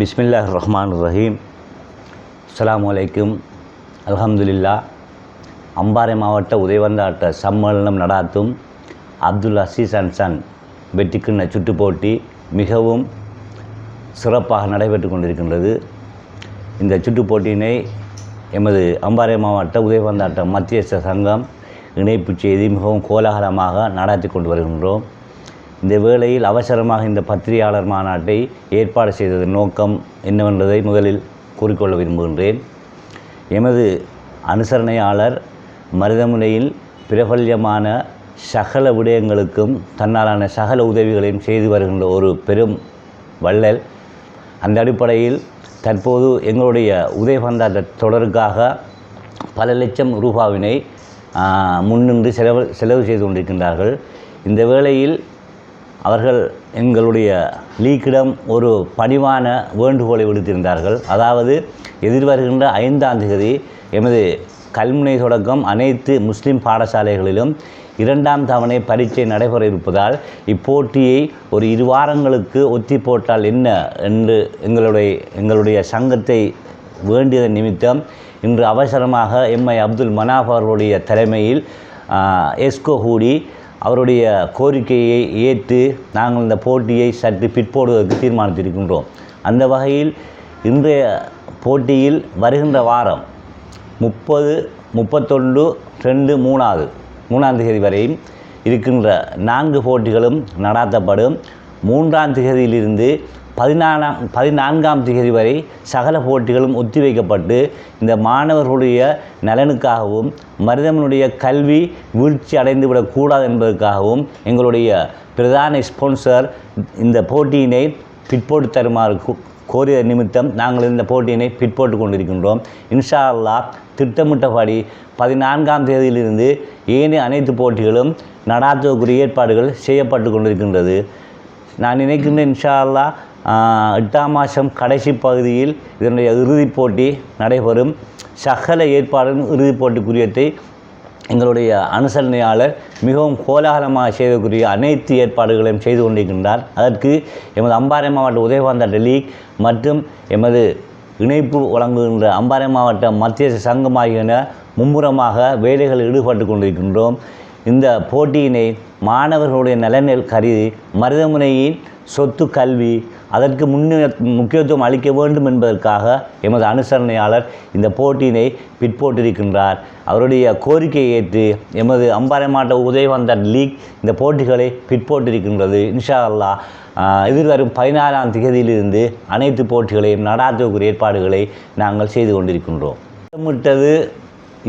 பிஸ்மில்லாஹ் ரஹ்மான் ரஹீம் அஸ்ஸலாமு அலைக்கும் அல்ஹம்துலில்லா அம்பாறை மாவட்ட உதயவந்தாட்ட சம்மேளனம் நடாத்தும் அப்துல் அசீஸ் அண்ட் சன் வெற்றிக்கிண்ண சுட்டு போட்டி மிகவும் சிறப்பாக நடைபெற்று கொண்டிருக்கின்றது. இந்த சுட்டு போட்டியினை எமது அம்பாறை மாவட்ட உதயவந்தாட்ட மத்தியஸ்த சங்கம் இணைப்பு செய்து மிகவும் கோலாகலமாக நடாத்தி கொண்டு வருகின்றோம். இந்த வேளையில் அவசரமாக இந்த பத்திரிகையாளர் மாநாட்டை ஏற்பாடு செய்ததன் நோக்கம் என்னவென்றதை முதலில் கூறிக்கொள்ள விரும்புகின்றேன். எமது அனுசரணையாளர் மருதமுனையில் பிரபல்யமான சகல விடயங்களுக்கும் தன்னாலான சகல உதவிகளையும் செய்து வருகின்ற ஒரு பெரும் வள்ளல். அந்த அடிப்படையில் தற்போது எங்களுடைய உதயபந்தாட்ட தொடருக்காக பல லட்சம் ரூபாவினை முன்னின்று செலவு செலவு செய்து கொண்டிருக்கின்றார்கள். இந்த வேளையில் அவர்கள் எங்களுடைய லீக்கிடம் ஒரு பணிவான வேண்டுகோளை விடுத்திருந்தார்கள். அதாவது எதிர்வருகின்ற ஐந்தாம் தேதி எமது கல்முனை தொடக்கம் அனைத்து முஸ்லிம் பாடசாலைகளிலும் இரண்டாம் தவணை பரீட்சை நடைபெற இருப்பதால் இப்போட்டியை ஒரு இரு வாரங்களுக்கு ஒத்தி போட்டால் என்ன என்று எங்களுடைய எங்களுடைய சங்கத்தை வேண்டியதன் நிமித்தம் இன்று அவசரமாக எம்ஐ அப்துல் மனாப் அவர்களுடைய தலைமையில் எஸ்கோ கூடி அவருடைய கோரிக்கையை ஏற்று நாங்கள் இந்த போட்டியை சற்று பிற்போடுவதற்கு தீர்மானித்திருக்கின்றோம். அந்த வகையில் இன்றைய போட்டியில் வருகின்ற வாரம் முப்பது முப்பத்தொன்று ரெண்டு மூணாவது மூணாம் தேதி வரையும் இருக்கின்ற நான்கு போட்டிகளும் நடாத்தப்படும். மூன்றாம் தேதியிலிருந்து பதினாலாம் பதினான்காம் தேதி வரை சகல போட்டிகளும் ஒத்திவைக்கப்பட்டு இந்த மாணவர்களுடைய நலனுக்காகவும் மருதமனுடைய கல்வி வீழ்ச்சி அடைந்துவிடக்கூடாது என்பதற்காகவும் எங்களுடைய பிரதான ஸ்பான்சர் இந்த போட்டியினை பிற்போட்டு தருமாறு கோரிய நிமித்தம் நாங்கள் இந்த போட்டியினை பிற்போட்டு கொண்டிருக்கின்றோம். இன்ஷா அல்லாஹ் திட்டமிட்டபடி பதினான்காம் தேதியிலிருந்து ஏனைய அனைத்து போட்டிகளும் நடாத்துவதற்குரிய ஏற்பாடுகள் செய்யப்பட்டு கொண்டிருக்கின்றது. நான் நினைக்கின்றேன் இன்ஷா அல்லாஹ் எட்டாம் மாதம் கடைசி பகுதியில் இதனுடைய இறுதிப் போட்டி நடைபெறும். சகல ஏற்பாடும் இறுதிப் போட்டிக்குரியத்தை எங்களுடைய அனுசரணையாளர் மிகவும் கோலாகலமாக செய்யக்கூடிய அனைத்து ஏற்பாடுகளையும் செய்து கொண்டிருக்கின்றார். அதற்கு எமது அம்பாறை மாவட்ட உதயகாந்த லீக் மற்றும் எமது இணைப்பு வழங்குகின்ற அம்பாறை மாவட்ட மத்திய சங்கம் ஆகியன மும்முரமாக வேலைகளில் ஈடுபட்டு கொண்டிருக்கின்றோம். இந்த போட்டியினை மாணவர்களுடைய நலனில் கருதி மருதமுனையின் சொத்து கல்வி அதற்கு முன்னே முக்கியத்துவம் அளிக்க வேண்டும் என்பதற்காக எமது அனுசரணையாளர் இந்த போட்டியினை பிற்போட்டிருக்கின்றார். அவருடைய கோரிக்கையை ஏற்று எமது அம்பாறை மாவட்ட உதயவந்தர் லீக் இந்த போட்டிகளை பிற்போட்டிருக்கின்றது. இன்ஷா அல்லாஹ் எதிர்வரும் பதினாறாம் தேதியிலிருந்து அனைத்து போட்டிகளையும் நடாத்துவதற்குரிய ஏற்பாடுகளை நாங்கள் செய்து கொண்டிருக்கின்றோம். திட்டமிட்டது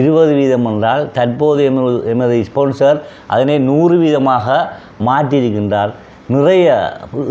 இருபது வீதம் என்றால் தற்போது எமது எமது ஸ்பான்சர் அதனை நூறு வீதமாக மாற்றியிருக்கின்றார். நிறைய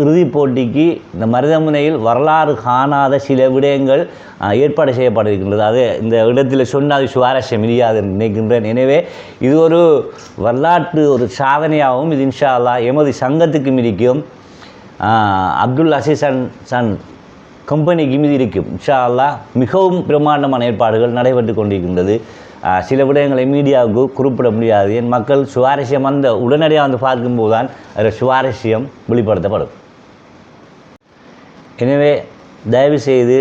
இறுதிப் போட்டிக்கு இந்த மருதமுனையில் வரலாறு காணாத சில விடயங்கள் ஏற்பாடு செய்யப்பட்டிருக்கின்றது. அது இந்த இடத்தில் சொன்னால் சுவாரஸ்யம் இல்லாது நினைக்கின்றேன். எனவே இது ஒரு வரலாற்று ஒரு சாதனையாகவும் இது இன்ஷா அல்லாஹ் எமது சங்கத்துக்கு இருக்கும் அப்துல் அசீஸ் சன் கம்பெனிக்கு மீது இருக்கும் இன்ஷா அல்லாஹ் மிகவும் பிரம்மாண்டமான ஏற்பாடுகள் நடைபெற்று கொண்டிருக்கின்றது. சில விடயங்களை மீடியாவுக்கு குறிப்பிட முடியாது. என் மக்கள் சுவாரஸ்யம் அந்த உடனடியாக வந்து பார்க்கும்போது தான் அதில் சுவாரஸ்யம் வெளிப்படுத்தப்படும். எனவே தயவு செய்து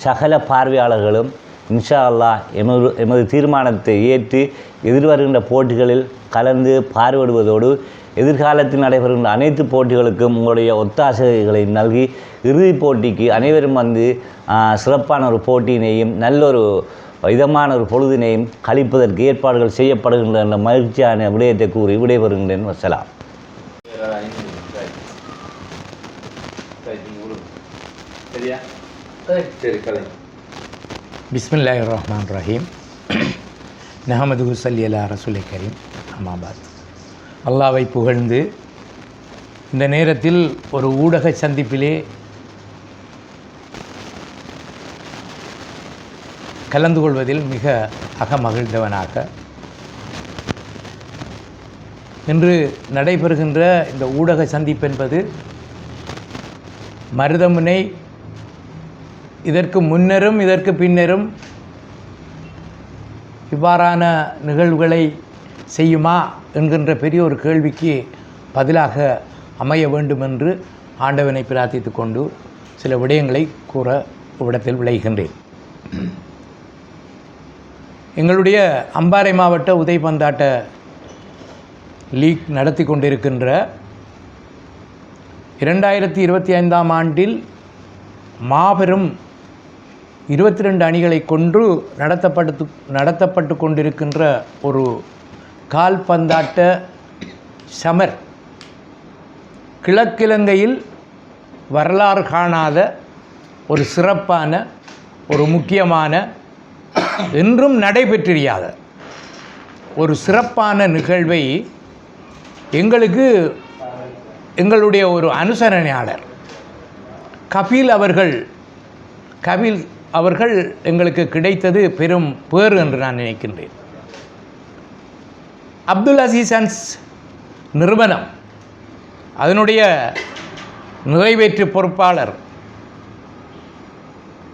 சகல பார்வையாளர்களும் இன்ஷா அல்லாஹ் எமது எமது தீர்மானத்தை ஏற்று எதிர்வருகின்ற போட்டிகளில் கலந்து பார்வையிடுவதோடு எதிர்காலத்தில் நடைபெறுகின்ற அனைத்து போட்டிகளுக்கும் உங்களுடைய ஒத்தாசைகளை நல்கி இறுதிப் போட்டிக்கு அனைவரும் வந்து ஆஹ், சிறப்பான ஒரு போட்டியினையும் நல்லொரு இதமான ஒரு பொழுதினையும் கழிப்பதற்கு ஏற்பாடுகள் செய்யப்படுகின்ற என்ற மகிழ்ச்சியான விடயத்தை கூறி விடைபெறுகின்றேன். வசலாம் சரியா ரஹ்மான் ரஹீம் நஹமது ஹுசல்லி அலா ரசூலை கரீம். அமாபாத் அல்லாவை புகழ்ந்து இந்த நேரத்தில் ஒரு ஊடக சந்திப்பிலே கலந்து கொள்வதில் மிக அகமகிழ்ந்தவனாக இன்று நடைபெறுகின்ற இந்த ஊடக சந்திப்பு என்பது மருதமுனை இதற்கு முன்னரும் இதற்கு பின்னரும் இவ்வாறான நிகழ்வுகளை செய்யுமா என்கின்ற பெரிய ஒரு கேள்விக்கு பதிலாக அமைய வேண்டும் என்று ஆண்டவனை பிரார்த்தித்து கொண்டு சில விடயங்களை கூற இவ்விடத்தில் விளைகின்றேன். எங்களுடைய அம்பாறை மாவட்ட உதைபந்தாட்ட லீக் நடத்தி கொண்டிருக்கின்ற இரண்டாயிரத்தி இருபத்தி ஐந்தாம் ஆண்டில் மாபெரும் இருபத்தி ரெண்டு அணிகளை கொன்று நடத்தப்பட்டு நடத்தப்பட்டு கொண்டிருக்கின்ற ஒரு கால்பந்தாட்ட சமர் கிழக்கிழங்கையில் வரலாறு காணாத ஒரு சிறப்பான ஒரு முக்கியமான என்றும் நடைபெற்றிரியாத ஒரு சிறப்பான நிகழ்வை எங்களுக்கு எங்களுடைய ஒரு அனுசரணையாளர் கபில் அவர்கள் கபில் அவர்கள் எங்களுக்கு கிடைத்தது பெரும் பேறு என்று நான் நினைக்கின்றேன். அப்துல் அசீசன்ஸ் நிறுவனம் அதனுடைய நிறைவேற்று பொறுப்பாளர்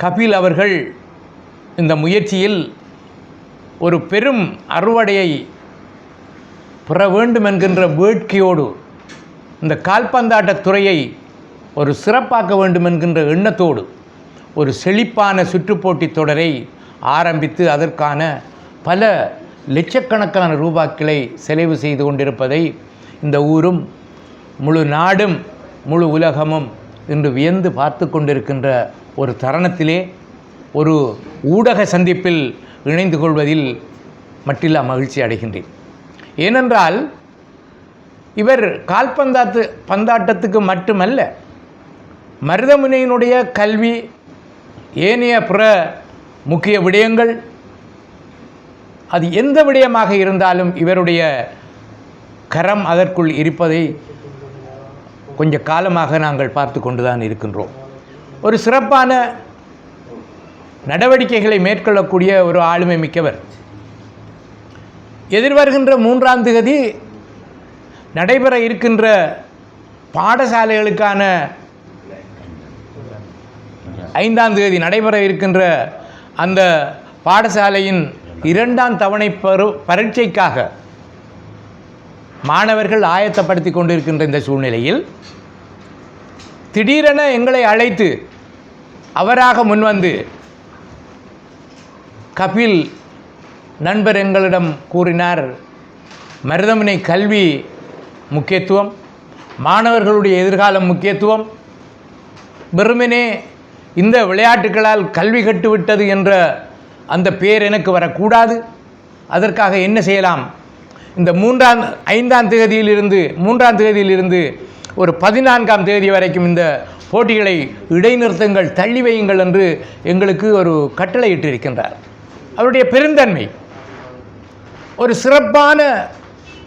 கபில் அவர்கள் இந்த முயற்சியில் ஒரு பெரும் அறுவடையை பெற வேண்டும் என்கின்ற வேட்கையோடு இந்த கால்பந்தாட்ட துறையை ஒரு சிறப்பாக்க வேண்டும் என்கின்ற எண்ணத்தோடு ஒரு செழிப்பான சுற்றுப்போட்டித் தொடரை ஆரம்பித்து அதற்கான பல லட்சக்கணக்கான ரூபாக்களை செலவு செய்து கொண்டிருப்பதை இந்த ஊரும் முழு நாடும் முழு உலகமும் இன்று வியந்து பார்த்து கொண்டிருக்கின்ற ஒரு தருணத்திலே ஒரு ஊடக சந்திப்பில் இணைந்து கொள்வதில் மட்டில்லா மகிழ்ச்சி அடைகின்றேன். ஏனென்றால் இவர் கால்பந்தாத்து பந்தாட்டத்துக்கு மட்டுமல்ல மருதமுனையினுடைய கல்வி ஏனைய பிற முக்கிய விடயங்கள் அது எந்த விடயமாக இருந்தாலும் இவருடைய கரம் அதற்குள் இருப்பதை கொஞ்ச காலமாக நாங்கள் பார்த்து கொண்டு தான் இருக்கின்றோம். ஒரு சிறப்பான நடவடிக்கைகளை மேற்கொள்ளக்கூடிய ஒரு ஆளுமை மிக்கவர். எதிர்வருகின்ற மூன்றாம் தேதி நடைபெற இருக்கின்ற பாடசாலைகளுக்கான ஐந்தாம் தேதி நடைபெற இருக்கின்ற அந்த பாடசாலையின் இரண்டாம் தவணை பரு பரீட்சைக்காக மாணவர்கள் ஆயத்தப்படுத்தி கொண்டிருக்கின்ற இந்த சூழ்நிலையில் திடீரென எங்களை அழைத்து அவராக முன்வந்து கபில் நண்பர் எங்களிடம் கூறினார் மருதமனை கல்வி முக்கியத்துவம் மாணவர்களுடைய எதிர்காலம் முக்கியத்துவம். வெறுமனே இந்த விளையாட்டுகளால் கல்வி கட்டுவிட்டது என்ற அந்த பேர் எனக்கு வரக்கூடாது. அதற்காக என்ன செய்யலாம்? இந்த மூன்றாம் ஐந்தாம் தேதியிலிருந்து மூன்றாம் தேதியிலிருந்து ஒரு பதினான்காம் தேதி வரைக்கும் இந்த போட்டிகளை இடைநிறுத்தங்கள் தள்ளி வையுங்கள் என்று எங்களுக்கு ஒரு கட்டளையிட்டு இருக்கின்றார் அவருடைய பெருந்தன்மை. ஒரு சிறப்பான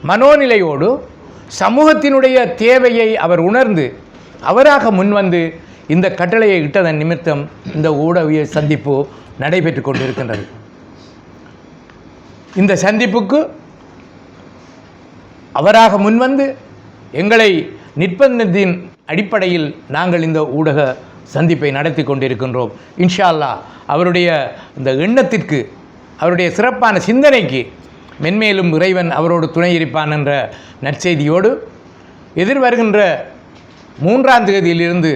மனோநிலையோடு சமூகத்தினுடைய தேவையை அவர் உணர்ந்து அவராக முன்வந்து இந்த கட்டளையை இட்டதன் நிமித்தம் இந்த ஊடக சந்திப்பு நடைபெற்று கொண்டிருக்கின்றது. இந்த சந்திப்புக்கு அவராக முன்வந்து எங்களை நிர்பந்தத்தின் அடிப்படையில் நாங்கள் இந்த ஊடக சந்திப்பை நடத்தி கொண்டிருக்கின்றோம். இன்ஷா அவருடைய இந்த எண்ணத்திற்கு அவருடைய சிறப்பான சிந்தனைக்கு மென்மேலும் இறைவன் அவரோடு துணை இருப்பான் என்ற நற்செய்தியோடு எதிர்வருகின்ற மூன்றாம் தேதியிலிருந்து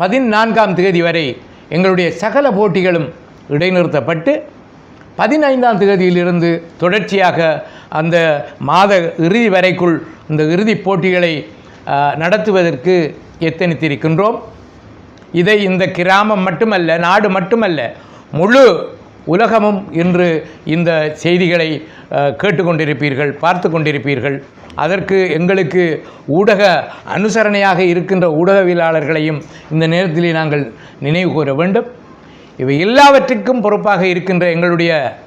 பதினான்காம் தேதி வரை எங்களுடைய சகல போட்டிகளும் இடைநிறுத்தப்பட்டு பதினைந்தாம் தேதியிலிருந்து தொடர்ச்சியாக அந்த மாத இறுதி வரைக்குள் இந்த இறுதிப் போட்டிகளை நடத்துவதற்கு எத்தனித்திருக்கின்றோம். இதை இந்த கிராமம் மட்டுமல்ல நாடு மட்டுமல்ல முழு உலகமும் இன்று இந்த செய்திகளை கேட்டுக்கொண்டிருப்பீர்கள் பார்த்து கொண்டிருப்பீர்கள் அதற்கு எங்களுக்கு ஊடக அனுசரணையாக இருக்கின்ற ஊடகவியலாளர்களையும் இந்த நேரத்திலே நாங்கள் நினைவு கூற வேண்டும். இவை எல்லாவற்றுக்கும் பொறுப்பாக இருக்கின்ற எங்களுடைய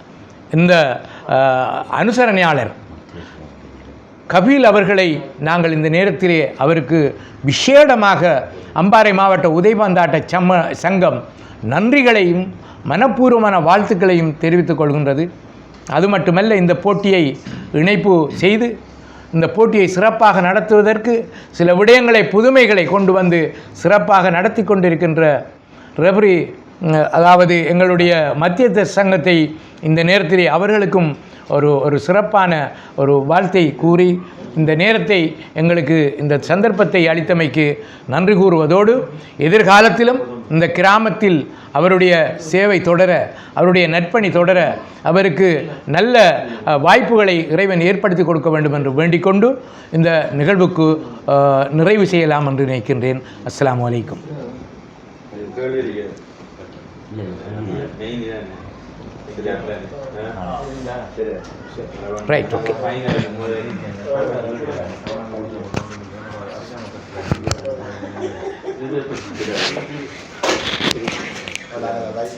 இந்த அனுசரணையாளர் கபில் அவர்களை நாங்கள் இந்த நேரத்திலே அவருக்கு விஷேடமாக அம்பாறை மாவட்ட உதைபந்தாட்ட சம்ம சங்கம் நன்றிகளையும் மனப்பூர்வமான வாழ்த்துக்களையும் தெரிவித்துக் கொள்கின்றது. அது மட்டுமல்ல இந்த போட்டியை இணைப்பு செய்து இந்த போட்டியை சிறப்பாக நடத்துவதற்கு சில விடயங்களை புதுமைகளை கொண்டு வந்து சிறப்பாக நடத்தி கொண்டிருக்கின்ற ரெபரி அதாவது எங்களுடைய மத்திய சங்கத்தை இந்த நேரத்திலே அவர்களுக்கும் ஒரு ஒரு சிறப்பான ஒரு வாழ்த்தை கூறி இந்த நேரத்தை எங்களுக்கு இந்த சந்தர்ப்பத்தை அளித்தமைக்கு நன்றி கூறுவதோடு எதிர்காலத்திலும் இந்த கிராமத்தில் அவருடைய சேவை தொடர அவருடைய நற்பணி தொடர அவருக்கு நல்ல வாய்ப்புகளை இறைவன் ஏற்படுத்தி கொடுக்க வேண்டும் என்று வேண்டிக்கொண்டு இந்த நிகழ்வுக்கு நிறைவு செய்யலாம் என்று நினைக்கின்றேன். அஸ்லாம் அலைக்கும். ரைட் ஓகே சரி ரைட்